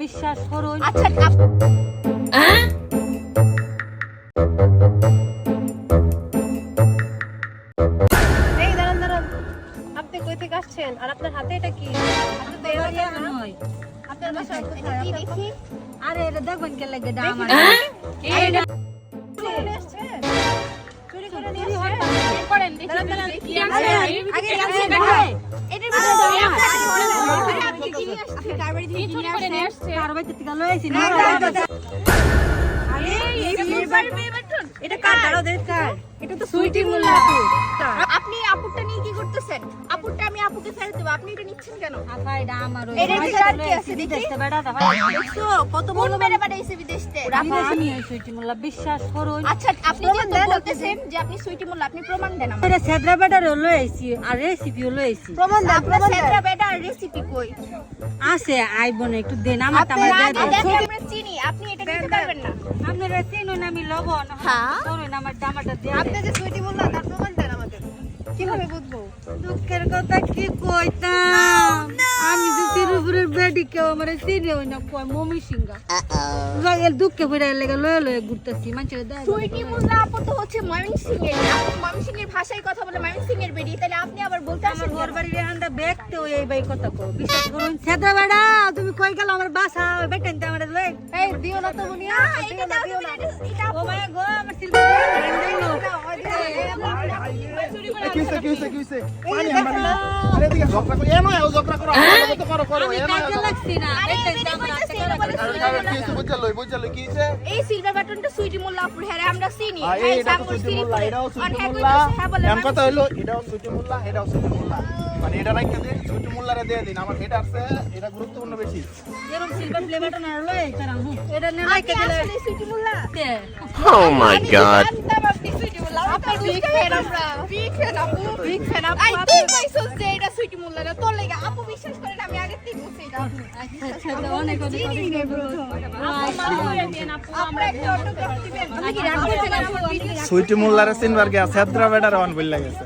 বিশ্বাস করুন আচ্ছা আপনি কই থেকে আসছেন? আর আপনার হাতে এটা কি? আপনার আরে এটা দেখবেন কে লাগে এটা এটা কার এটা তো সুইটি মূল্য আপুরটা নিয়ে কি করতেছেন? আপুরটা আমি আপুকে ফেরত দেবো। আপনি এটা নিচ্ছেন কেন? আপা এটা আমার ওই কি আছে? দেখতে দাও দেখছ? কত বড় মোল্লা বিশ্বাস আচ্ছা আপনি যেহেতু বলতেছেন যে আপনি সুইটি মোল্লা আপনি প্রমাণ দেন আমাকে। এটা সেদ্রা বেটার হলো এসি আর রেসিপি হলো এসি প্রমাণ দেন আপনার সেটরা বেটা আর রেসিপি কই? আছে আইবো না একটু দেন আমার দেন। আমরা চিনি আপনি এটা দিতে পারবেন না। আপনারা চিনুন আমি লবণ। হ্যাঁ। করুন আমার টামাটা দিয়ে আপনি যে সুইটি বললেন কীভাবে বুঝব? দুঃখের কথা কি কইতাম? আমি তো তিরুপুরের বেডি কেউ আমার চিনি হই না কয় মমি সিংহা। লাগে দুঃখে পড়ে লেগে লয়ে লয়ে ঘুরতেছি মানুষের দেয় সুইটি মোল্লা আপু তো হচ্ছে ময়মনসিং এর আপু ময়মনসিং এর ভাষায় কথা বলে ময়মনসিং এর বেরিয়ে তাহলে আপনি আবার বলতে আমার ঘর বাড়ির এখানটা দেখতে ওই এই বাই কথা কো বিশ্বাস করুন। সেদ্রা বেড়া তুমি কই গেল আমার বাসা? ওই বেটেন আমার লয়ে। এই দিও না তো মুনিয়া না, দাও ও গো আমার সিলভার কিসে কিসে কিসে পানি আমার আরে দিকে ঝগড়া করো এনো এও ঝগড়া করো আমাকে তো করো করো আমি কাজে লাগছি না। আরে, বেটেন এমনি আমার কইতাছি, হাতে এটা বলে করে আরে আরে বুঝা লই বুঝা লই কিসে এই সিলভার বাটনটা সুইটি মোল্লা আপুর আমরা চিনি। হ্যাঁ, এইটা তো সুইটি মোল্লা এটাও আর সুইটি মোল্লা। কথা এটাও সুইটি মোল্লা এটাও সুইটি মোল্লা। মানে এটা রাখতে দে সুইটি মোল্লারে দিয়ে দিন। আমার এটা আছে এটা গুরুত্বপূর্ণ বেশি। এরকম সিলভার প্লে বাটন আর লয়ে তারা এটা নে আপনি দিলে সুইটি মোল্লা। তে Oh my সুইটি মোল্লা সিনবার গেছে ফ্যান আমরা বিগ ফ্যান আপু বিগ ফ্যান আপু আই তুই কইছস যে এটা সুইটি মোল্লা না তোর লাগা। আপু বিশ্বাস করেন আমি আগে থেকে বলছি এটা। আচ্ছা আচ্ছা অনেক অনেক সুইটি মোল্লারে চিনবার গেছে বেটার অন বইলা গেছে।